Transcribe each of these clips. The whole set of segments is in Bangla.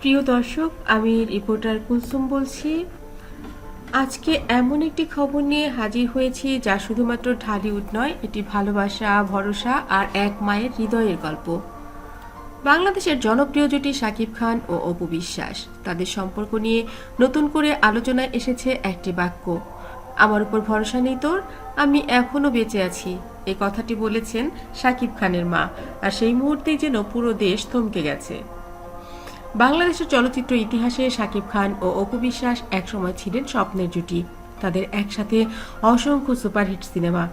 প্রিয় দর্শক, আমি রিপোর্টার কুলসুম বলছি। আজকে এমন একটি খবর নিয়ে হাজির হয়েছি যা শুধুমাত্র ঢালিউড নয়, এটি ভালোবাসা, ভরসা আর এক মায়ের হৃদয়ের গল্প। বাংলাদেশের জনপ্রিয় জুটি শাকিব খান ও অপু বিশ্বাস। তাদের সম্পর্ক নিয়ে নতুন করে আলোচনায় এসেছে একটি বাক্য, আমার উপর ভরসা নেই তোর, আমি এখনও বেঁচে আছি। এই কথাটি বলেছেন শাকিব খানের মা। আর সেই মুহূর্তেই যেন পুরো দেশ থমকে গেছে। বাংলাদেশের চলচ্চিত্র ইতিহাসে শাকিব খান ও অপু বিশ্বাস একসময় ছিলেন স্বপ্নের জুটি। তাদের একসাথে অসংখ্য সুপারহিট সিনেমা।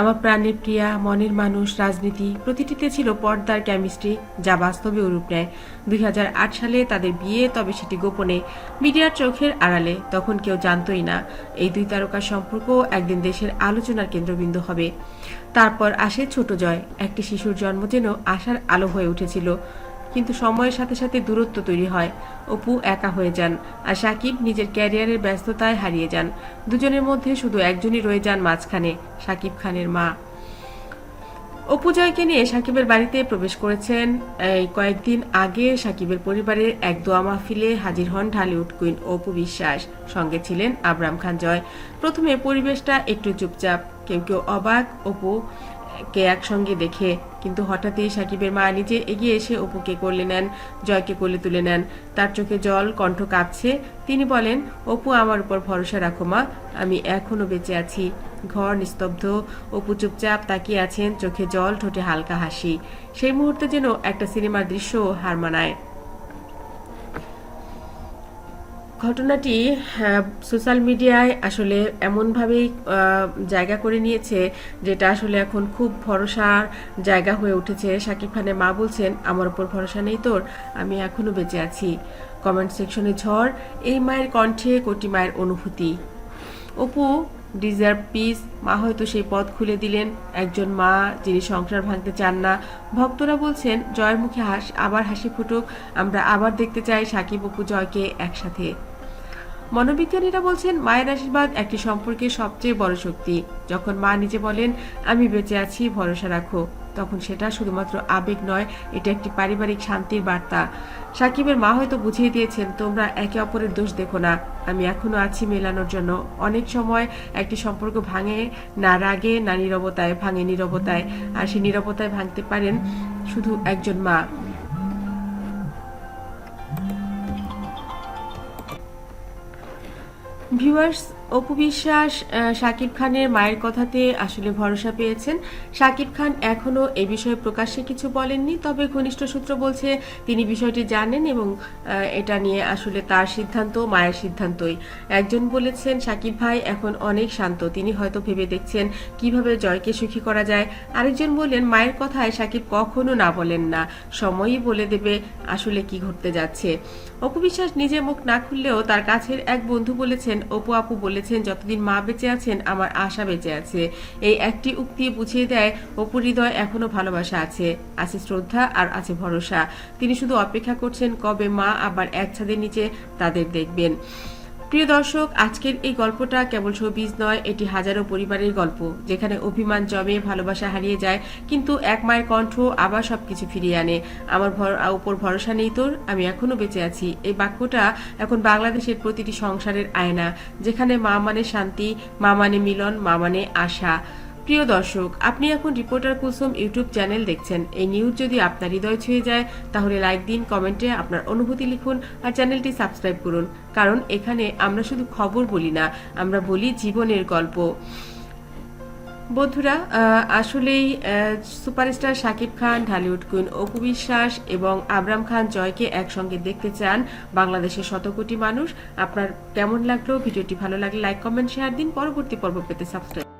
আমার প্রাণের প্রিয়া, মনের মানুষ, রাজনীতি, প্রতিটিতে ছিল পর্দার কেমিস্ট্রি, যা বাস্তবে রূপ নেয়। দুই হাজার আট সালে তাদের বিয়ে, তবে সেটি গোপনে মিডিয়ার চোখের আড়ালে। তখন কেউ জানতই না, এই দুই তারকার সম্পর্ক একদিন দেশের আলোচনার কেন্দ্রবিন্দু হবে। তারপর আসে ছোট জয়, একটি শিশুর জন্ম যেন আশার আলো হয়ে উঠেছিল। কিন্তু সময়ের সাথে সাথে দূরত্ব তৈরি হয়। অপু একা হয়ে যান আর সাকিব নিজের ক্যারিয়ারের ব্যস্ততায় হারিয়ে যান। দুজনের মধ্যে শুধু একজনই রয়ে যান মাঝখানে, সাকিব খানের মা। অপু জয়কে নিয়ে সাকিবের বাড়িতে প্রবেশ করেছেন। এই কয়েকদিন আগে সাকিবের পরিবারের এক দোয়া মাহফিলে হাজির হন ঢালিউড কুইন অপু বিশ্বাস। সঙ্গে ছিলেন আবরাম খান জয়। প্রথমে পরিবেশটা একটু চুপচাপ, কেউ কেউ অবাক। অপু কে একসঙ্গে দেখে, কিন্তু হঠাৎই সাকিবের মা নিজে এগিয়ে এসে অপুকে কোলে নেন, জয়কে কোলে তুলে নেন। তার চোখে জল, কণ্ঠ কাঁপছে। তিনি বলেন, অপু, আমার উপর ভরসা রাখো মা, আমি এখনও বেঁচে আছি। ঘর নিস্তব্ধ। অপু চুপচাপ তাকিয়ে আছেন, চোখে জল, ঠোঁটে হালকা হাসি। সেই মুহূর্তে যেন একটা সিনেমার দৃশ্য হার মানায়। ঘটনাটি সোশ্যাল মিডিয়ায় আসলে এমনভাবেই জায়গা করে নিয়েছে যেটা আসলে এখন খুব ভরসার জায়গা হয়ে উঠেছে। শাকিব খানের মা বলছেন, আমার উপর ভরসা নেই তোর, আমি এখনও বেঁচে আছি। কমেন্ট সেকশনে ঝড়, এই মায়ের কণ্ঠে কোটি মায়ের অনুভূতি। Apu, deserve peace. মা হয়তো সেই পথ খুলে দিলেন। একজন মা যিনি সংসার ভাঙতে চান না। ভক্তরা বলছেন, জয়ের মুখে হাস, আবার হাসি ফুটুক। আমরা আবার দেখতে চাই সাকিব অপু জয়কে একসাথে। মনোবিজ্ঞানীরা বলছেন, মায়ের আশীর্বাদ একটি সম্পর্কের সবচেয়ে বড় শক্তি। যখন মা নিজে বলেন, আমি বেঁচে আছি, ভরসা রাখো, তখন সেটা শুধুমাত্র আবেগ নয়, এটা একটি পারিবারিক শান্তির বার্তা। সাকিবের মা হয়তো বুঝিয়ে দিয়েছেন, তোমরা একে অপরের দোষ দেখো না। আমি এখনও আছি মেলানোর জন্য। অনেক সময় একটি সম্পর্ক ভাঙে, না রাগে, না নীরবতায়, ভাঙে নীরবতায়। আর সেই নীরবতায় ভাঙতে পারেন শুধু একজন মা। ভিউয়ার্স অপু বিশ্বাস শাকিব খানের মায়ের কথাতে আসলে ভরসা পেয়েছেন। শাকিব খান এখনও এ বিষয়ে প্রকাশ্যে কিছু বলেননি, তবে ঘনিষ্ঠ সূত্র বলছে তিনি বিষয়টি জানেন এবং এটা নিয়ে আসলে তার সিদ্ধান্ত মায়ের সিদ্ধান্তই। একজন বলেছেন, শাকিব ভাই এখন অনেক শান্ত, তিনি হয়তো ভেবে দেখছেন কীভাবে জয়কে সুখী করা যায়। আরেকজন বললেন, মায়ের কথায় শাকিব কখনো না বলেন না, সময়ই বলে দেবে আসলে কি ঘটতে যাচ্ছে। অপু বিশ্বাস নিজে মুখ না খুললেও তার কাছের এক বন্ধু বলেছেন, অপু আপু বলেছেন যতদিন মা বেঁচে আছেন, আমার আশা বেঁচে আছে। এই একটি উক্তি বুঝিয়ে দেয়, অপু হৃদয় এখনও ভালোবাসা আছে। আছে শ্রদ্ধা আর আছে ভরসা। তিনি শুধু অপেক্ষা করছেন কবে মা আবার এক ছাদের নিচে তাদের দেখবেন। প্রিয় দর্শক, আজকের এই গল্পটা কেবল শোবিজ নয়, এটি হাজারো পরিবারের গল্প, যেখানে অভিমান জমে, ভালোবাসা হারিয়ে যায়, কিন্তু এক মায়ের কণ্ঠ আবার সবকিছু ফিরিয়ে আনে। আমার উপর ভরসা নেই তোর, আমি এখনও বেঁচে আছি। এই বাক্যটা এখন বাংলাদেশের প্রতিটি সংসারের আয়না, যেখানে মা মানে শান্তি, মা মানে মিলন, মা মানে আশা। প্রিয় দর্শক, আপনি এখন রিপোর্টার কুসুম ইউটিউব চ্যানেল দেখছেন। এই নিউজ যদি আপনার হৃদয় ছুঁয়ে যায়, তাহলে লাইক দিন, কমেন্টে আপনার অনুভূতি লিখুন আর চ্যানেলটি সাবস্ক্রাইব করুন। কারণ এখানে আমরা শুধু খবর বলি না, আমরা বলি জীবনের গল্প। বন্ধুরা আসলেই সুপারস্টার শাকিব খান, ঢালিউড কুইন অপু বিশ্বাস এবং আবরাম খান জয়কে একসঙ্গে দেখতে চান বাংলাদেশের শত কোটি মানুষ। আপনার কেমন লাগল? ভিডিওটি ভালো লাগলে লাইক কমেন্ট শেয়ার দিন। পরবর্তী পর্ব পেতে সাবস্ক্রাইব